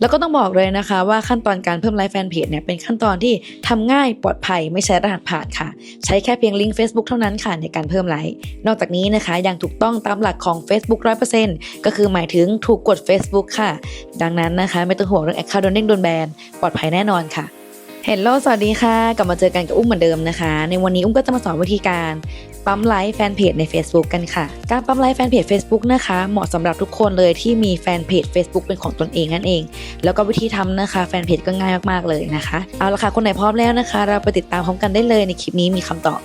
แล้วก็ต้องบอกเลยนะคะว่าขั้นตอนการเพิ่มไลฟ์แฟนเพจเนี่ยเป็นขั้นตอนที่ทำง่ายปลอดภัยไม่ใช้รหัสผ่านค่ะ ใช้แค่เพียงลิงก์ Facebook เท่านั้นค่ะในการเพิ่มไลค์นอกจากนี้นะคะยังถูกต้องตามหลักของ Facebook 100%ก็คือหมายถึงถูกกด Facebook ค่ะ ดังนั้นนะคะ ไม่ต้องห่วงเรื่องแอคเคาท์โดนเด้งโดนแบนปลอดภัยแน่นอนค่ะ เฮลโลสวัสดีค่ะ กลับมาเจอกันกับอุ้มเหมือนเดิมนะคะ ในวันนี้อุ้มก็จะมาสอนวิธีการปั๊มไลค์แฟนเพจใน Facebook กันค่ะ การปั๊มไลค์แฟนเพจ Facebook นะคะ เหมาะสำหรับทุกคนเลยที่มีแฟนเพจ Facebook เป็นของตนเองนั่นเอง แล้วก็วิธีทำนะคะแฟนเพจก็ง่ายมากๆเลยนะคะ เอาละค่ะ คนไหนพร้อมแล้วนะคะ เราไปติดตามพร้อมกันได้เลยในคลิปนี้มีคำตอบ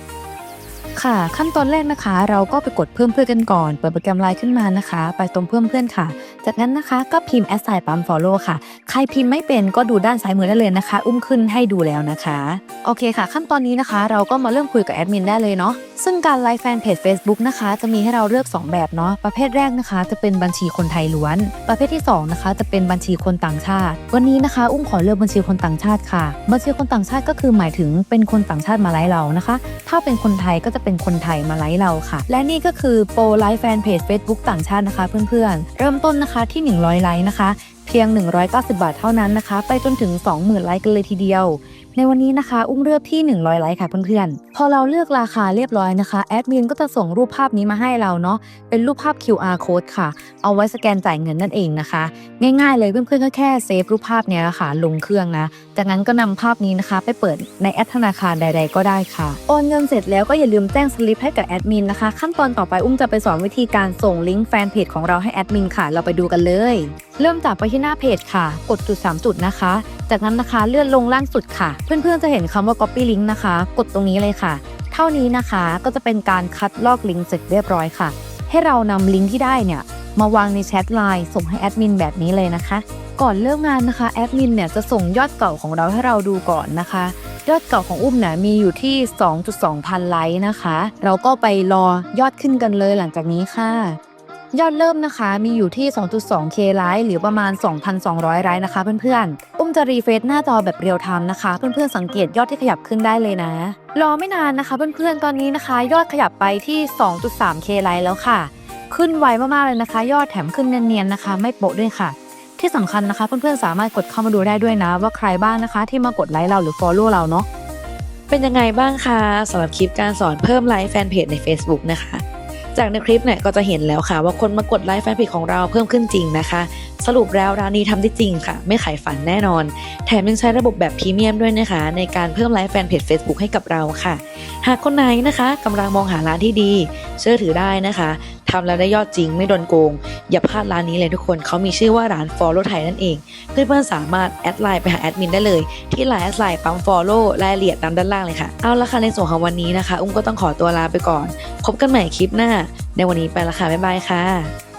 ค่ะ ขั้นตอนแรกนะคะ เราก็ไปกดเพิ่มเพื่อนกันก่อน เปิดโปรแกรมไลน์ขึ้นมานะคะ ไปตรงเพิ่มเพื่อนค่ะ จากนั้นนะคะก็พิมพ์ assign ปั๊ม follow ค่ะ ใครพิมพ์ไม่เป็นก็ดูด้านซ้ายมือได้เลยนะคะ อุ้มขึ้นให้ดูแล้วนะคะ โอเคค่ะ ขั้นตอนนี้นะคะ เราก็มาเริ่มคุยกับแอดมินได้เลยเนาะซึ่งการไลฟ์แฟนเพจ Facebook นะคะ จะมีให้เราเลือก 2 แบบเนาะประเภทแรกนะคะ จะเป็นบัญชีคนไทยล้วน ประเภทที่สองนะคะ จะเป็นบัญชีคนต่างชาติ วันนี้นะคะ อุ้มขอเลือกบัญชีคนต่างชาติค่ะ บัญชีคนต่างชาติก็คือหมายถึงเป็นคนต่างชาติมาไลฟ์เรานะคะ ถ้าเป็นคนไทยก็จะเป็นคนไทยมาไลฟ์เราค่ะ และนี่ก็คือโปรไลฟ์แฟนเพจ Facebook ต่างชาตินะคะเพื่อนๆ เริ่มต้นนะคะที่ 100 ไลค์นะคะ เพียง 190 บาทเท่านั้นนะคะ ไปจนถึง 20,000 ไลค์กันเลยทีเดียว ในวันนี้นะคะ อุ้มเลือกที่ 100 ไลค์ค่ะเพื่อนๆ พอเราเลือกราคาเรียบร้อยนะคะ แอดมินก็จะส่งรูปภาพนี้มาให้เราเนาะ เป็นรูปภาพ QR code ค่ะ เอาไว้สแกนจ่ายเงินนั่นเองนะคะ ง่ายๆเลยเพื่อนๆก็แค่เซฟรูปภาพเนี้ยค่ะ ลงเครื่องนะ จากนั้นก็นำภาพนี้นะคะ ไปเปิดในแอปธนาคารใด ๆ ก็ได้ค่ะ โอนเงินเสร็จแล้วก็อย่าลืมแจ้งสลิปให้กับแอดมินนะคะ ขั้นตอนต่อไปอุ้มจะไปสอนวิธีการส่งลิงก์แฟนเพจของเราให้แอดมินค่ะ เราไปดูกันเลย เริ่มจากไปที่หน้าเพจค่ะ กดจุด 3 จุดนะคะ จากนั้นนะคะเลื่อนลงล่างสุดค่ะ เพื่อนๆจะเห็นคำว่า copy link นะคะ กดตรงนี้เลยค่ะ เท่านี้นะคะก็จะเป็นการคัดลอกลิงก์เสร็จเรียบร้อยค่ะ ให้เรานำลิงก์ที่ได้เนี่ยมาวางในแชทไลน์ส่งให้แอดมินแบบนี้เลยนะคะ ก่อนเริ่มงานนะคะแอดมินเนี่ยจะส่งยอดเก่าของเราให้เราดูก่อนนะคะ ยอดเก่าของอุ้มเนี่ยมีอยู่ที่ 2.2 พันไลค์นะคะ เราก็ไปรอยอดขึ้นกันเลยหลังจากนี้ค่ะ ยอดเริ่มนะคะมีอยู่ที่ 2.2k ไลค์หรือประมาณ 2,200 ไลค์นะคะเพื่อนๆ อุ้มจะรีเฟรชหน้าจอแบบเรียลไทม์นะคะ เพื่อนๆ สังเกตยอดที่ขยับขึ้นได้เลยนะ รอไม่นานนะคะ เพื่อนๆ ตอนนี้นะคะ ยอดขยับไปที่ 2.3k ไลค์แล้วค่ะ ขึ้นไวมากๆเลยนะคะ ยอดแถมขึ้นเนียนๆนะคะ ไม่โปะด้วยค่ะ ที่สำคัญนะคะ เพื่อนๆ สามารถกดเข้ามาดูได้ด้วยนะ ว่าใครบ้างนะคะ ที่มากดไลค์เราหรือ Follow เราเนาะเป็นยังไงบ้างคะสำหรับคลิปการสอนเพิ่มไลค์แฟนเพจใน Facebook นะคะ จากในคลิปเนี่ยก็จะเห็นแล้วค่ะว่าคนมากดไลค์แฟนเพจของเราเพิ่มขึ้นจริงนะคะ สรุปแล้วร้านนี้ทำได้จริงค่ะ ไม่ขายฝันแน่นอน แถมยังใช้ระบบแบบพรีเมียมด้วยนะคะ ในการเพิ่มไลค์แฟนเพจ Facebook ให้กับเราค่ะ หากคนไหนนะคะกำลังมองหาร้านที่ดี เชื่อถือได้นะคะทำแล้วได้ยอดจริงไม่โดนโกง อย่าพลาดร้านนี้เลยทุกคนเขามีชื่อว่าร้าน Follow ไทยนั่นเอง เพื่อนๆสามารถแอดไลน์ไปหาแอดมินได้เลย ที่ไลน์แอดไลน์ปั๊ม Follow รายละเอียดตามด้านล่างเลยค่ะ เอาละค่ะในส่วนของวันนี้นะคะ อุ้มก็ต้องขอตัวลาไปก่อน พบกันใหม่คลิปหน้า ในวันนี้ไปละค่ะบ๊ายบายค่ะ